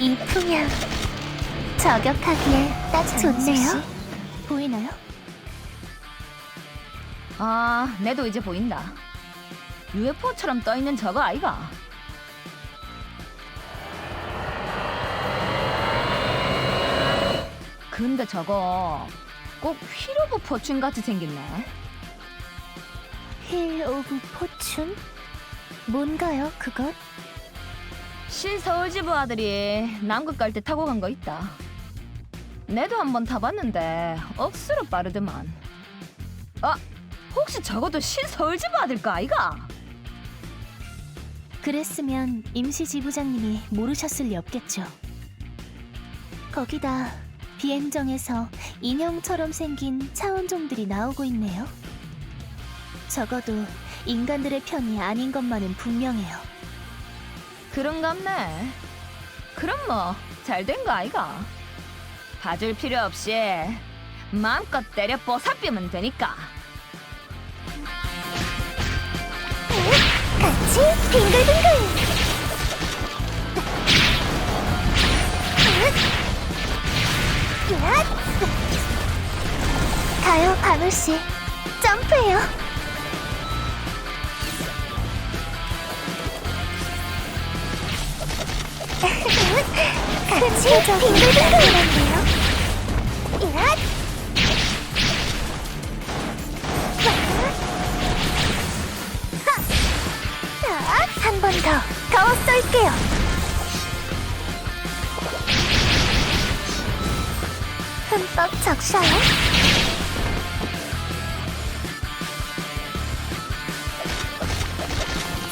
이 풍향 저격하기에 딱 좋네요. 보이나요? 아, 내도 이제 보인다. UFO처럼 떠 있는 저거 아이가? 근데 저거 꼭 휘로브 포춘 같이 생겼네. 힐 오브 포춘? 뭔가요, 그건? 신서울지부 아들이 남극 갈 때 타고 간 거 있다. 내도 한번 타봤는데 억수로 빠르더만. 아, 혹시 저것도 신서울지부 아들까 아이가? 그랬으면 임시 지부장님이 모르셨을 리 없겠죠. 거기다 비행정에서 인형처럼 생긴 차원종들이 나오고 있네요. 적어도 인간들의 편이 아닌 것만은 분명해요. 그런갑네. 그럼 뭐 잘 된 거 아이가? 봐줄 필요 없이 마음껏 때려 뽀사삐면 되니까. 같이 빙글빙글. 가요, 바누 씨. 점프해요. 같이 빙글빙글한데요. 야! 한번 더, 더 쏠게요. 흠뻑 적셔요.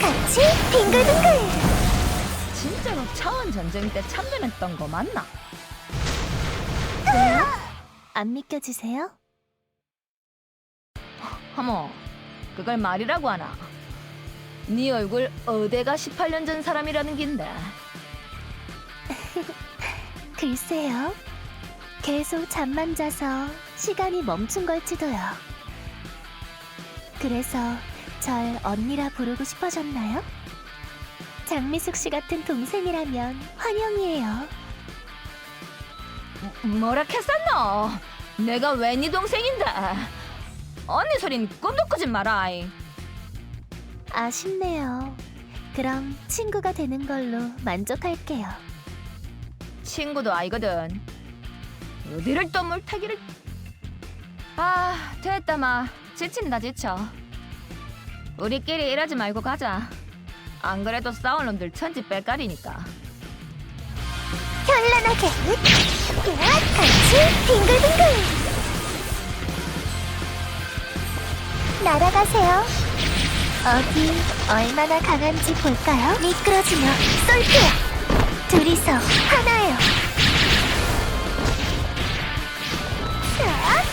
같이 빙글빙글. 차원 전쟁 때 참전했던 거 맞나? 안 믿겨지세요? 어머, 그걸 말이라고 하나? 네 얼굴 어데가 18년 전 사람이라는 긴데. 글쎄요. 계속 잠만 자서 시간이 멈춘 걸지도요. 그래서 절 언니라 부르고 싶어졌나요? 장미숙 씨 같은 동생이라면 환영이에요. 뭐라 했었노? 내가 왜 네 동생인데? 언니 소린 꿈도 꾸지 마라. 아쉽네요. 그럼 친구가 되는 걸로 만족할게요. 친구도 아이거든. 어디를 또 물타기를? 아, 됐다 마. 지친다 지쳐. 우리끼리 이러지 말고 가자. 안 그래도 싸울 놈들 천지 뺄깔이니까. 현란하게 으악! 같이 빙글빙글 날아가세요 어디 얼마나 강한지 볼까요? 미끄러지며 쏠게요 둘이서 하나예요 으악!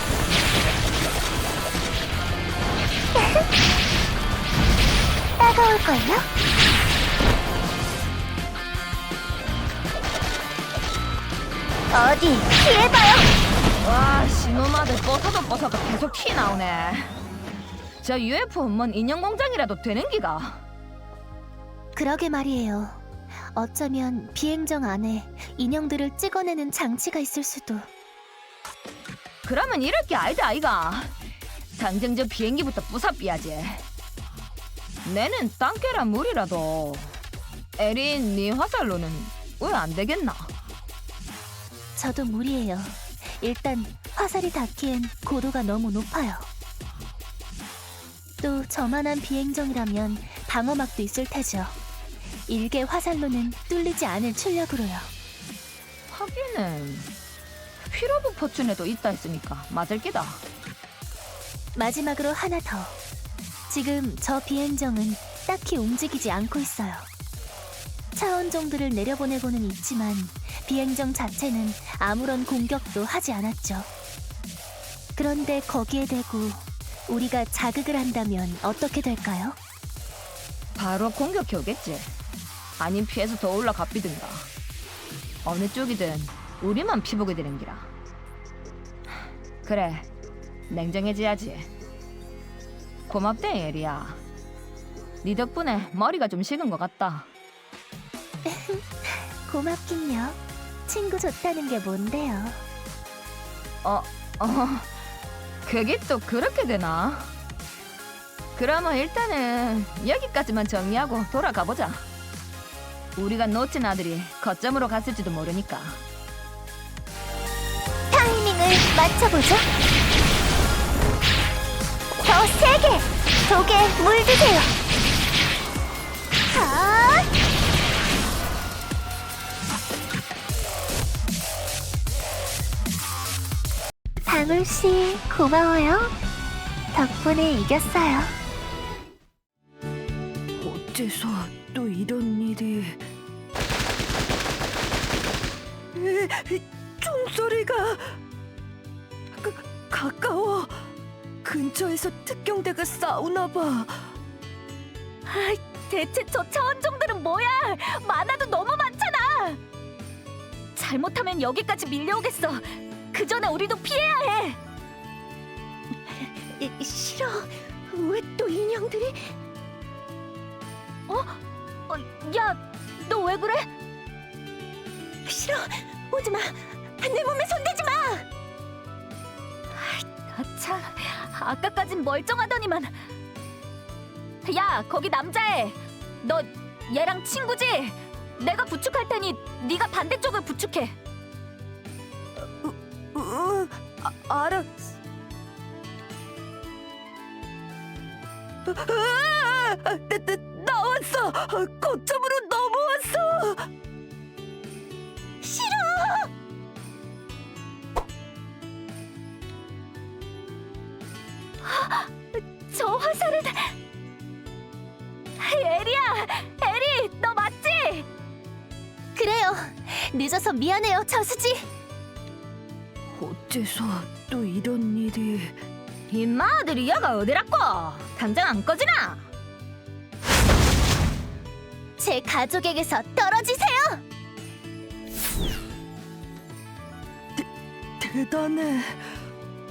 따가울걸요? 어디 피해봐요 와, 신호마들 뻗어도 뻗어도 계속 티 나오네. 저 UFO 뭔 인형 공장이라도 되는 기가. 그러게 말이에요. 어쩌면 비행정 안에 인형들을 찍어내는 장치가 있을 수도. 그러면 이럴 게 아니다 아이가. 당장 저 비행기부터 부사삐야지. 내는 땅깨라 물이라도 에린 네 화살로는 왜 안 되겠나? 저도 무리예요. 일단 화살이 닿기엔 고도가 너무 높아요. 또 저만한 비행정이라면 방어막도 있을 테죠. 일개 화살로는 뚫리지 않을 출력으로요. 하기는 피로브 포춘에도 있다 했으니까 맞을 기다. 마지막으로 하나 더. 지금 저 비행정은 딱히 움직이지 않고 있어요. 차원종들을 내려보내고는 있지만 비행정 자체는 아무런 공격도 하지 않았죠. 그런데 거기에 대고 우리가 자극을 한다면 어떻게 될까요? 바로 공격해 오겠지. 아님 피해서 더 올라가 삐든가. 어느 쪽이든 우리만 피보게 되는 기라. 그래, 냉정해져야지. 고맙대 에리야. 네 덕분에 머리가 좀 식은 것 같다. 고맙긴요. 친구 좋다는 게 뭔데요? 어, 어, 그게 또 그렇게 되나? 그러면 일단은 여기까지만 정리하고 돌아가 보자. 우리가 놓친 아들이 거점으로 갔을지도 모르니까. 타이밍을 맞춰보죠. 더 세게 독에 물드세요. 방울 씨 고마워요. 덕분에 이겼어요. 어째서 또 이런 일이? 에, 총소리가 가, 가까워. 근처에서 특경대가 싸우나 봐. 대체 저 차원종들은 뭐야? 많아도 너무 많잖아. 잘못하면 여기까지 밀려오겠어. 그 전에 우리도 피해야 해. 싫어. 왜 또 인형들이? 어? 어 야, 너 왜 그래? 싫어. 오지 마. 내 몸에 손대지 마. 아 참, 아까까진 멀쩡하더니만. 야, 거기 남자애. 너 얘랑 친구지? 내가 부축할 테니 네가 반대쪽을 부축해. 응, 아, 알아. 아, 나, 나, 나왔어. 거점으로 넘어왔어. 싫어. 저 화살은 에리야, 에리, 너 맞지? 그래요. 늦어서 미안해요, 저수지. 어째서 또 이런 일이? 임마 아들이 야가 어디라고? 당장 안 꺼지나? 제 가족에게서 떨어지세요. 대단해.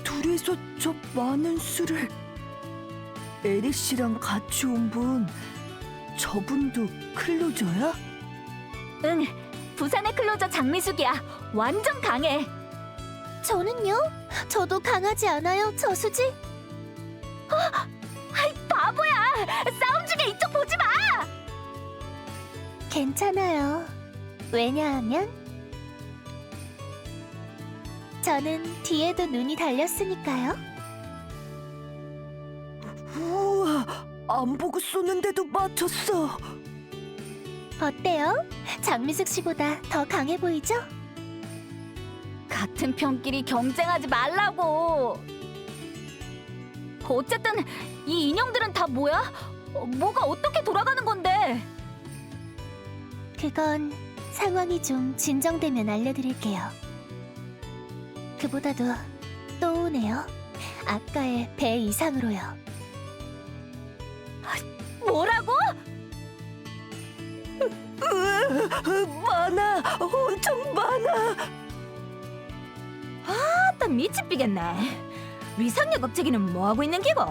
둘이서 저 많은 수를. 에리 씨랑 같이 온 분, 저분도 클로저야? 응, 부산의 클로저 장미숙이야. 완전 강해. 저는요? 저도 강하지 않아요, 저수지? 어? 아이, 바보야! 싸움 중에 이쪽 보지 마! 괜찮아요. 왜냐하면 저는 뒤에도 눈이 달렸으니까요. 우와, 안 보고 쏘는데도 맞췄어. 어때요? 장미숙 씨보다 더 강해 보이죠? 같은 편끼리 경쟁하지 말라고. 어쨌든 이 인형들은 다 뭐야? 어, 뭐가 어떻게 돌아가는 건데? 그건 상황이 좀 진정되면 알려드릴게요. 그보다도 또 오네요. 아까의 배 이상으로요. 뭐라고? 으아, 많아, 엄청 많아. 미치삐겠네. 위상력 억제기는 뭐 하고 있는 기고?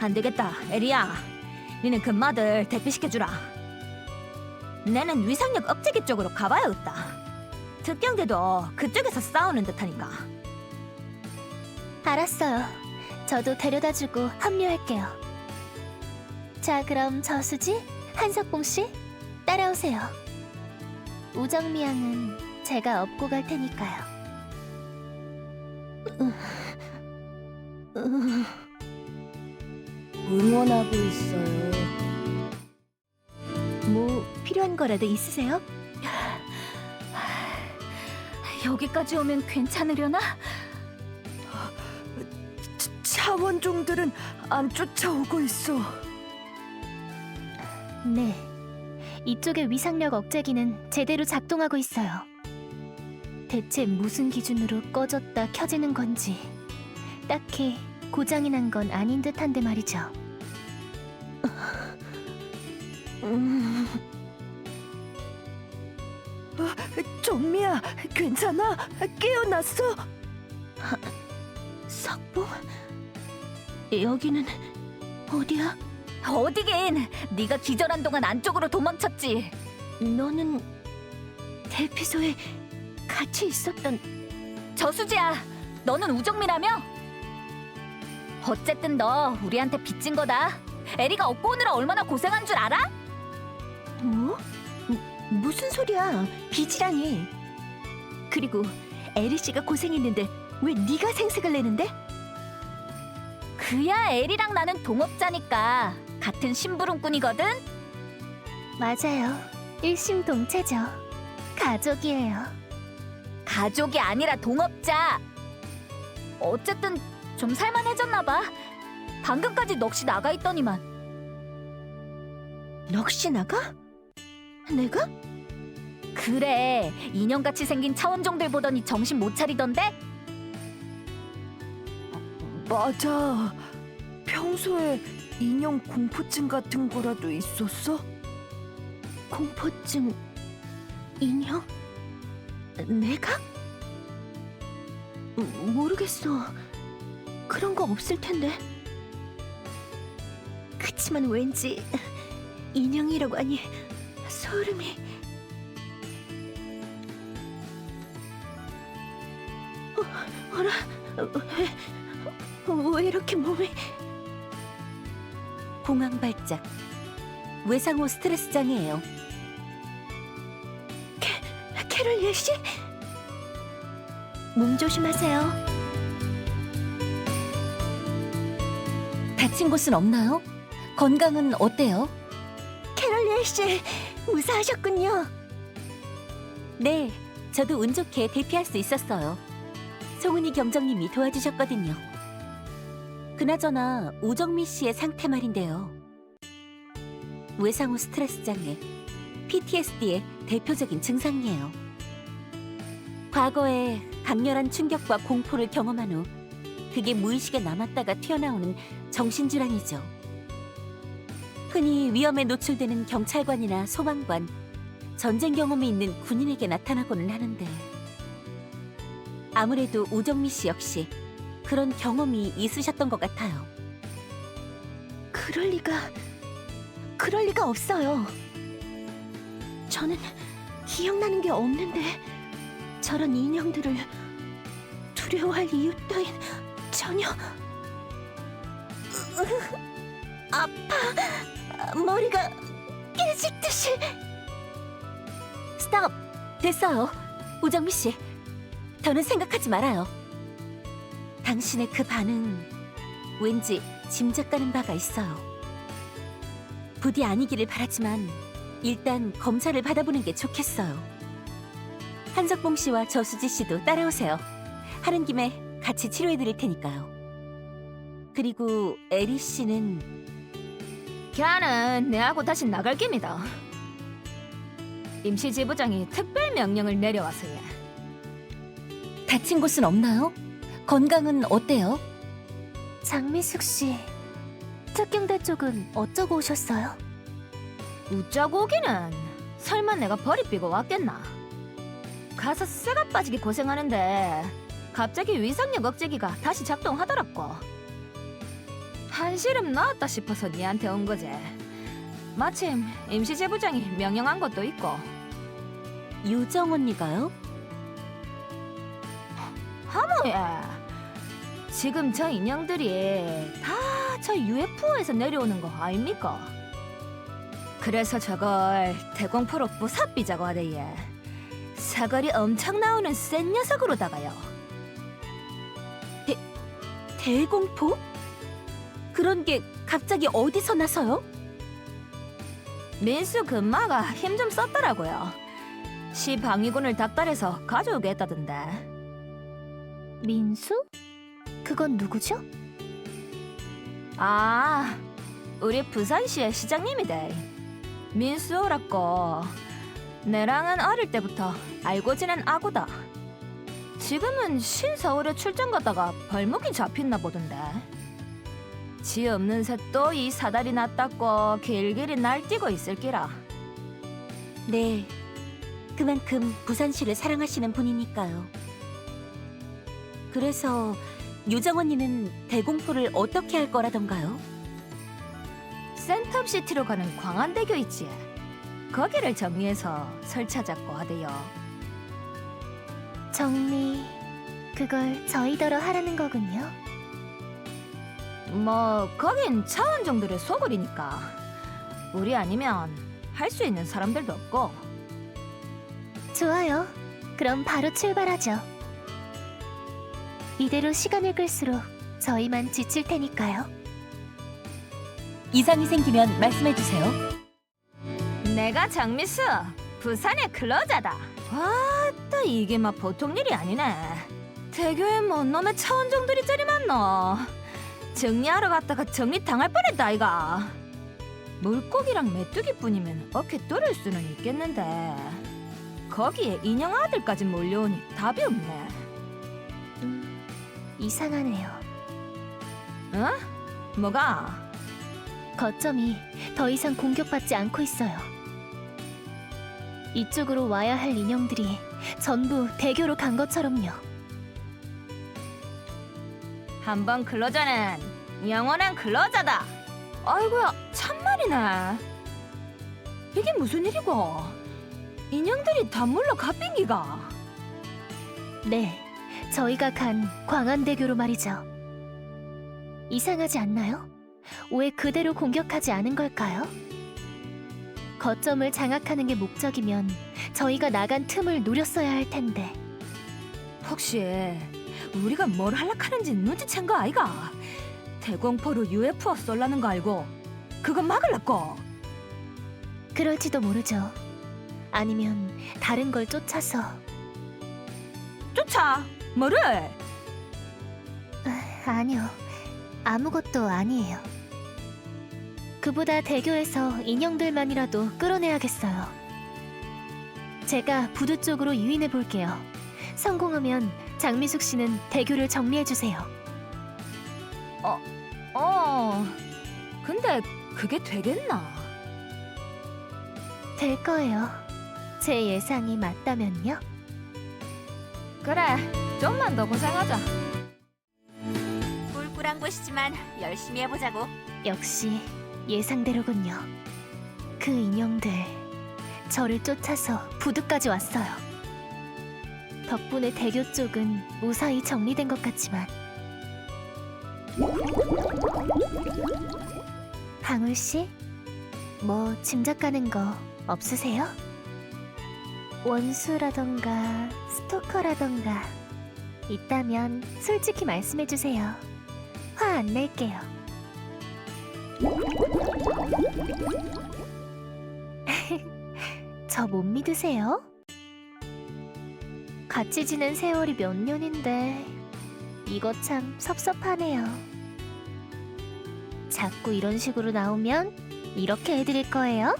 안 되겠다, 에리야. 니는 금마들 대피시켜주라. 내는 위상력 억제기 쪽으로 가봐야겠다. 특경대도 그쪽에서 싸우는 듯하니까. 알았어요. 저도 데려다주고 합류할게요. 자, 그럼 저수지, 한석봉 씨, 따라오세요. 우정미양은 제가 업고 갈 테니까요. 응원하고 있어요. 뭐 필요한 거라도 있으세요? 여기까지 오면 괜찮으려나? 차원종들은 안 쫓아오고 있어. 네. 이쪽의 위상력 억제기는 제대로 작동하고 있어요. 대체 무슨 기준으로 꺼졌다 켜지는 건지 딱히 고장이 난 건 아닌 듯한데 말이죠. 음. 어, 정미야, 괜찮아? 깨어났어? 석봉? 여기는 어디야? 어디긴? 네가 기절한 동안 안쪽으로 도망쳤지. 너는 대피소에 같이 있었던 저수지야, 너는 우정미라며? 어쨌든 너 우리한테 빚진 거다. 에리가 업고 오느라 얼마나 고생한 줄 알아? 뭐? 무- 무슨 소리야? 빚이라니. 그리고 에리 씨가 고생했는데 왜 네가 생색을 내는데? 그야 에리랑 나는 동업자니까 같은 심부름꾼이거든. 맞아요. 일심동체죠. 가족이에요. 가족이 아니라 동업자. 어쨌든 좀 살만해졌나 봐. 방금까지 넋이 나가 있더니만. 넋이 나가? 내가? 그래, 인형같이 생긴 차원종들 보더니 정신 못 차리던데? 맞아. 평소에 인형 공포증 같은 거라도 있었어? 공포증 인형? 내가? 음, 모르겠어. 그런 거 없을 텐데. 그치만 왠지 인형이라고 하니 소름이. 어, 어라? 왜, 왜 이렇게 몸이... 공황 발작 외상후 스트레스 장애예요. 캐, 캐롤 예씨? 몸 조심하세요. 다친 곳은 없나요? 건강은 어때요? 캐롤 예씨, 무사하셨군요. 네, 저도 운 좋게 대피할 수 있었어요. 송은이 경정님이 도와주셨거든요. 그나저나 우정미 씨의 상태 말인데요. 외상후 스트레스 장애, PTSD의 대표적인 증상이에요. 과거에 강렬한 충격과 공포를 경험한 후 그게 무의식에 남았다가 튀어나오는 정신질환이죠. 흔히 위험에 노출되는 경찰관이나 소방관, 전쟁 경험이 있는 군인에게 나타나고는 하는데 아무래도 우정미 씨 역시 그런 경험이 있으셨던 것 같아요. 그럴 리가, 그럴 리가 없어요. 저는 기억나는 게 없는데 저런 인형들을 두려워할 이유 따윈 전혀. 아파, 머리가 깨질 듯이. 스톱, 됐어요. 우정미 씨, 더는 생각하지 말아요. 당신의 그 반응 왠지 짐작가는 바가 있어요. 부디 아니기를 바라지만 일단 검사를 받아보는 게 좋겠어요. 한석봉 씨와 저수지 씨도 따라오세요. 하는 김에 같이 치료해 드릴 테니까요. 그리고 에리 씨는 걔는 내하고 다시 나갈 깁니다. 임시 지부장이 특별 명령을 내려와서요. 다친 곳은 없나요? 건강은 어때요? 장미숙 씨, 특경대 쪽은 어쩌고 오셨어요? 웃자고 오기는 설마 내가 버리 삐고 왔겠나? 가서 쇠가 빠지게 고생하는데 갑자기 위상력 억제기가 다시 작동하더라고. 한시름 나왔다 싶어서 니한테 온 거지. 마침 임시 제부장이 명령한 것도 있고 유정 언니가요? 하모야. 지금 저 인형들이 다 저 UFO에서 내려오는 거 아닙니까? 그래서 저걸 대공포로 부사삐자고 하대예. 사거리 엄청 나오는 센 녀석으로다가요. 대공포? 그런 게 갑자기 어디서 나서요? 민수 금마가 힘 좀 썼더라고요. 시 방위군을 닥달해서 가져오게 했다던데. 민수? 그건 누구죠? 아, 우리 부산시의 시장님이대. 민수라고. 내랑은 어릴 때부터 알고 지낸 아구다. 지금은 신서울에 출장 갔다가 벌목이 잡혔나 보던데. 지 없는 새또 이 사다리 났다고 길길이 날뛰고 있을기라. 네. 그만큼 부산시를 사랑하시는 분이니까요. 그래서 유정 언니는 대공포를 어떻게 할 거라던가요? 센텀시티로 가는 광안대교 있지. 거기를 정리해서 설치하자고 하대요. 정리 그걸 저희더러 하라는 거군요. 뭐 거긴 차원종들의 소굴이니까 우리 아니면 할 수 있는 사람들도 없고 좋아요. 그럼 바로 출발하죠. 이대로 시간을 끌수록 저희만 지칠 테니까요. 이상이 생기면 말씀해 주세요. 내가 장미수 부산의 클로자다. 아따 이게 막 보통 일이 아니네. 대교에 뭔 놈의 차원종들이 저리 많노. 정리하러 갔다가 정리 당할 뻔했다 아이가. 물고기랑 메뚜기뿐이면 어깨 뚫을 수는 있겠는데 거기에 인형 아들까지 몰려오니 답이 없네. 음, 이상하네요. 어? 뭐가? 거점이 더 이상 공격받지 않고 있어요. 이쪽으로 와야 할 인형들이 전부 대교로 간 것처럼요. 한번 클로저는 영원한 클로저다. 아이고야, 참말이네. 이게 무슨 일이고? 인형들이 다 물러 갓빙기가. 네, 저희가 간 광안대교로 말이죠. 이상하지 않나요? 왜 그대로 공격하지 않은 걸까요? 거점을 장악하는 게 목적이면 저희가 나간 틈을 노렸어야 할 텐데. 혹시 우리가 뭘 할락하는지 눈치챈 거 아이가? 대공포로 UFO 쏠라는 거 알고 그거 막으려고. 그럴지도 모르죠. 아니면 다른 걸 쫓아서 쫓아. 뭐를? 아, 아니요. 아무것도 아니에요. 그보다 대교에서 인형들만이라도 끌어내야겠어요. 제가 부두 쪽으로 유인해 볼게요. 성공하면 장미숙 씨는 대교를 정리해 주세요. 어. 근데 그게 되겠나? 될 거예요. 제 예상이 맞다면요. 그래. 좀만 더 고생하자. 꿀꿀한 곳이지만 열심히 해보자고. 역시 예상대로군요. 그 인형들 저를 쫓아서 부두까지 왔어요. 덕분에 대교 쪽은 무사히 정리된 것 같지만 방울 씨, 뭐 짐작 가는 거 없으세요? 원수라던가 스토커라던가 있다면 솔직히 말씀해 주세요. 화 안 낼게요. 저 못 믿으세요? 같이 지낸 세월이 몇 년인데 이거 참 섭섭하네요. 자꾸 이런 식으로 나오면 이렇게 해드릴 거예요.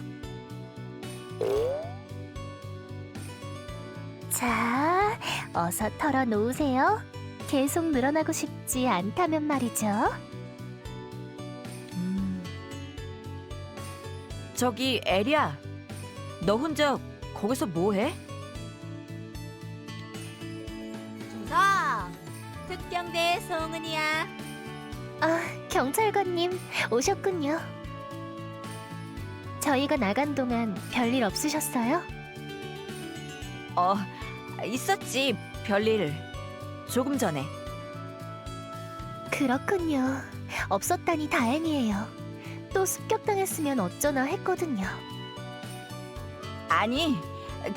자, 어서 털어놓으세요. 계속 늘어나고 싶지 않다면 말이죠. 저기 에리야, 너 혼자 거기서 뭐해? 중성, 특경대 송은이야. 아, 경찰관님 오셨군요. 저희가 나간 동안 별일 없으셨어요? 어, 있었지 별일. 조금 전에. 그렇군요. 없었다니 다행이에요. 또 습격당했으면 어쩌나 했거든요. 아니,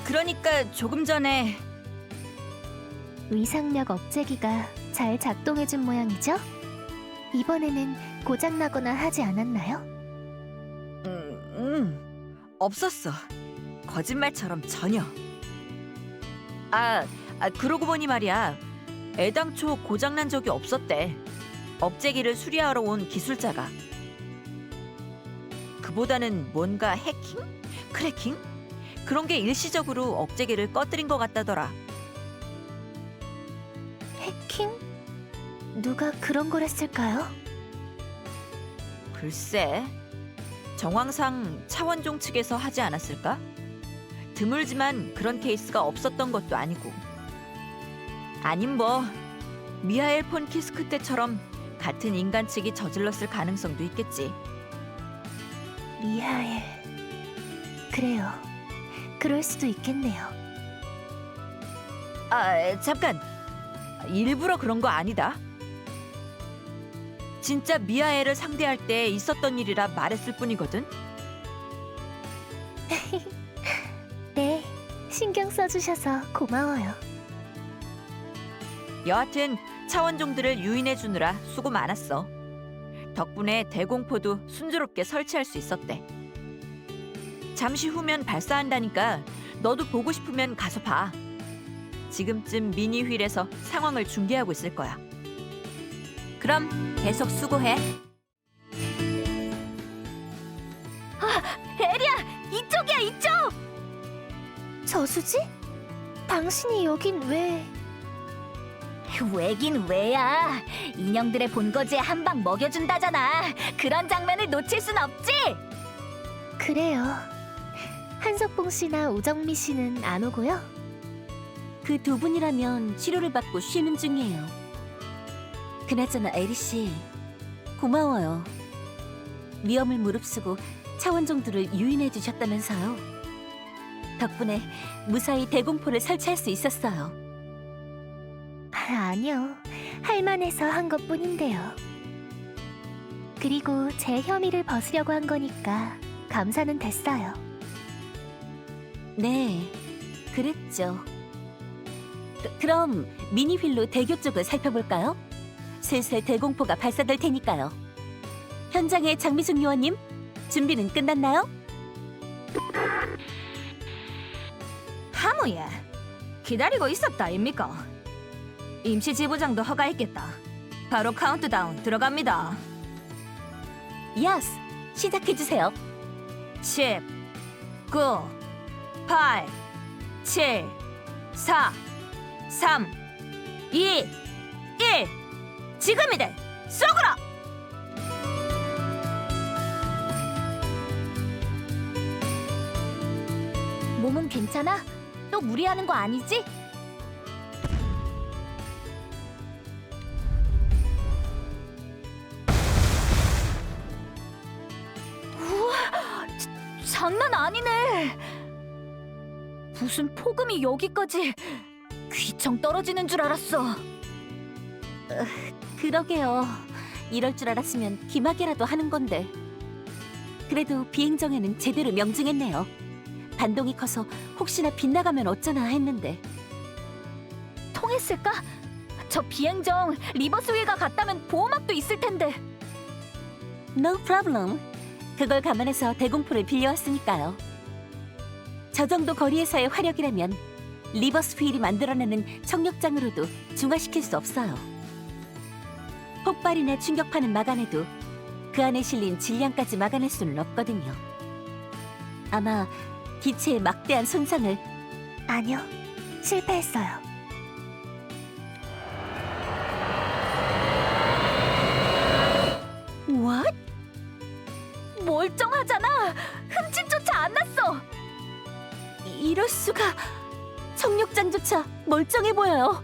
그러니까 조금 전에 위상력 억제기가 잘 작동해준 모양이죠? 이번에는 고장나거나 하지 않았나요? 음, 음, 없었어. 거짓말처럼 전혀. 아, 아, 그러고 보니 말이야. 애당초 고장난 적이 없었대. 업체기를 수리하러 온 기술자가. 그보다는 뭔가 해킹? 크래킹? 그런 게 일시적으로 억제기를 꺼뜨린 것 같다더라. 해킹? 누가 그런 걸 했을까요? 글쎄, 정황상 차원종 측에서 하지 않았을까? 드물지만 그런 케이스가 없었던 것도 아니고. 아님 뭐 미하엘 폰 키스크 때처럼 같은 인간 측이 저질렀을 가능성도 있겠지. 미하엘. 그래요. 그럴 수도 있겠네요. 아, 잠깐. 일부러 그런 거 아니다. 진짜 미아애를 상대할 때 있었던 일이라 말했을 뿐이거든. 네, 신경 써주셔서 고마워요. 여하튼 차원종들을 유인해 주느라 수고 많았어. 덕분에 대공포도 순조롭게 설치할 수 있었대. 잠시 후면 발사한다니까 너도 보고 싶으면 가서 봐. 지금쯤 미니 휠에서 상황을 중계하고 있을 거야. 그럼 계속 수고해. 이쪽이야 이쪽! 저수지? 당신이 여긴 왜... 왜긴 왜야? 인형들의 본거지에 한 방 먹여준다잖아. 그런 장면을 놓칠 순 없지. 그래요. 한석봉 씨나 우정미 씨는 안 오고요. 그 두 분이라면 치료를 받고 쉬는 중이에요. 그나저나 에리 씨, 고마워요. 위험을 무릅쓰고 차원종들을 유인해 주셨다면서요. 덕분에 무사히 대공포를 설치할 수 있었어요. 아, 아니요. 할만해서 한 것뿐인데요. 그리고 제 혐의를 벗으려고 한 거니까 감사는 됐어요. 네, 그랬죠. 그, 그럼 미니휠로 대교 쪽을 살펴볼까요? 슬슬 대공포가 발사될 테니까요. 현장의 장미숙 요원님, 준비는 끝났나요? 하무예. 기다리고 있었다 아닙니까? 임시 지부장도 허가했겠다. 바로 카운트다운 들어갑니다. 야스, 시작해주세요. 10, 9, 8, 7, 4, 3, 2, 1. 지금이다. 쏘거라. 몸은 괜찮아? 또 무리하는 거 아니지? 무슨 폭음이 여기까지 귀청 떨어지는 줄 알았어. 그러게요. 이럴 줄 알았으면 기막이라도 하는 건데. 그래도 비행정에는 제대로 명중했네요. 반동이 커서 혹시나 빗나가면 어쩌나 했는데. 통했을까? 저 비행정 리버스웨이가 갔다면 보호막도 있을 텐데. No problem. 그걸 감안해서 대공포를 빌려왔으니까요. 저 정도 거리에서의 화력이라면 리버스 휠이 만들어내는 청력장으로도 중화시킬 수 없어요. 폭발이나 충격파는 막아내도 그 안에 실린 질량까지 막아낼 수는 없거든요. 아마 기체의 막대한 손상을 아니요. 실패했어요. 멀쩡해 보여요.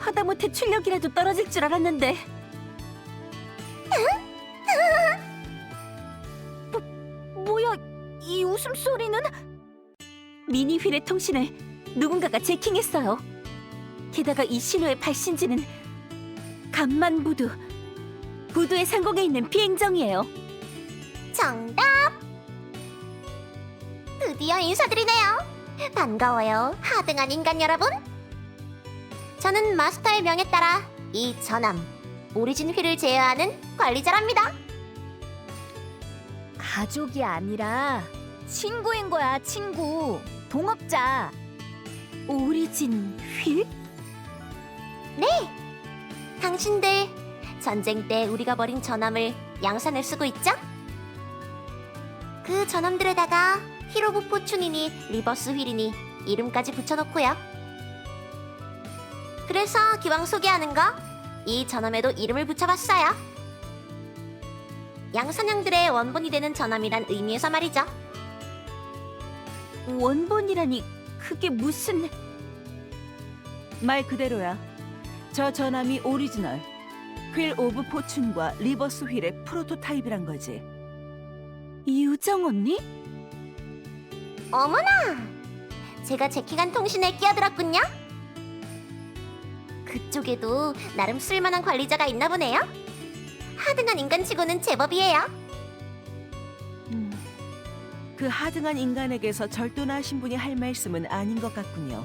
하다못해 출력이라도 떨어질 줄 알았는데 뭐야? 이 웃음소리는? 미니 휠의 통신을 누군가가 제킹했어요. 게다가 이 신호의 발신지는 간만 부두 부두의 상공에 있는 비행정이에요. 정답! 드디어 인사드리네요. 반가워요, 하등한 인간 여러분. 저는 마스터의 명에 따라 이 전함 오리진 휠을 제어하는 관리자랍니다. 가족이 아니라 친구인 거야, 친구. 동업자. 오리진 휠? 당신들 전쟁 때 우리가 버린 전함을 양산을 쓰고 있죠? 그 전함들에다가 히로부 포춘이니 리버스 휠이니 이름까지 붙여놓고요. 그래서 기왕 소개하는 거 이 전함에도 이름을 붙여봤어요. 양산형들의 원본이 되는 전함이란 의미에서 말이죠. 원본이라니 그게 무슨 말 그대로야. 저 전함이 오리지널 휠 오브 포춘과 리버스 휠의 프로토타입이란 거지. 유정 언니? 어머나! 제가 제키간 통신에 끼어들었군요. 그쪽에도 나름 쓸만한 관리자가 있나 보네요. 하등한 인간치고는 제법이에요. 음, 그 하등한 인간에게서 절도나신 분이 할 말씀은 아닌 것 같군요.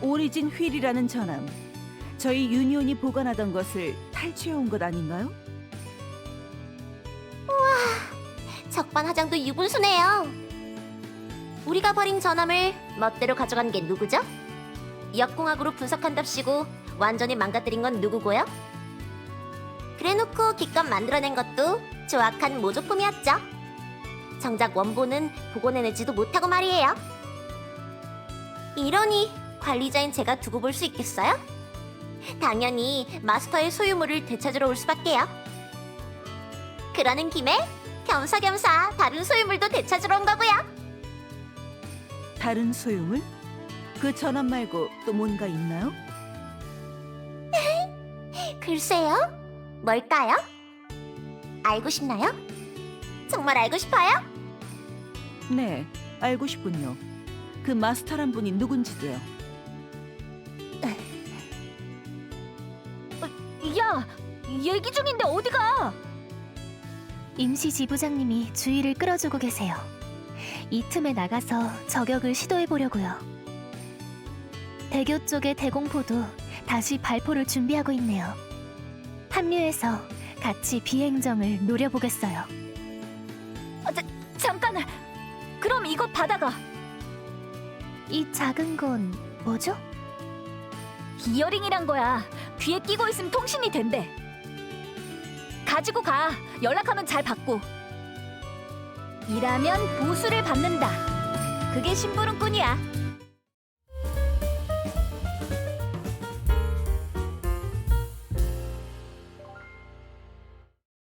오리진 휠이라는 전함, 저희 유니온이 보관하던 것을 탈취해 온 것 아닌가요? 적반하장도 유분수네요. 우리가 버린 전함을 멋대로 가져간 게 누구죠? 역공학으로 분석한답시고 완전히 망가뜨린 건 누구고요? 그래놓고 기껏 만들어낸 것도 조악한 모조품이었죠. 정작 원본은 복원해내지도 못하고 말이에요. 이러니 관리자인 제가 두고 볼 수 있겠어요? 당연히 마스터의 소유물을 되찾으러 올 수밖에요. 그러는 김에 겸사겸사 다른 소유물도 되찾으러 온 거고요. 다른 소유물? 그 전함 말고 또 뭔가 있나요? 글쎄요. 뭘까요? 알고 싶나요? 정말 알고 싶어요? 네, 알고 싶군요. 그 마스터란 분이 누군지도요. 야, 얘기 중인데 어디 가? 임시 지부장님이 주의를 끌어주고 계세요. 이 틈에 나가서 저격을 시도해 보려고요. 대교 쪽의 대공포도 다시 발포를 준비하고 있네요. 합류해서 같이 비행정을 노려보겠어요. 잠깐. 그럼 이것 받아가. 이 작은 건 뭐죠? 이어링이란 거야. 귀에 끼고 있으면 통신이 된대. 가지고 가. 연락하면 잘 받고. 일하면 보수를 받는다. 그게 심부름꾼이야.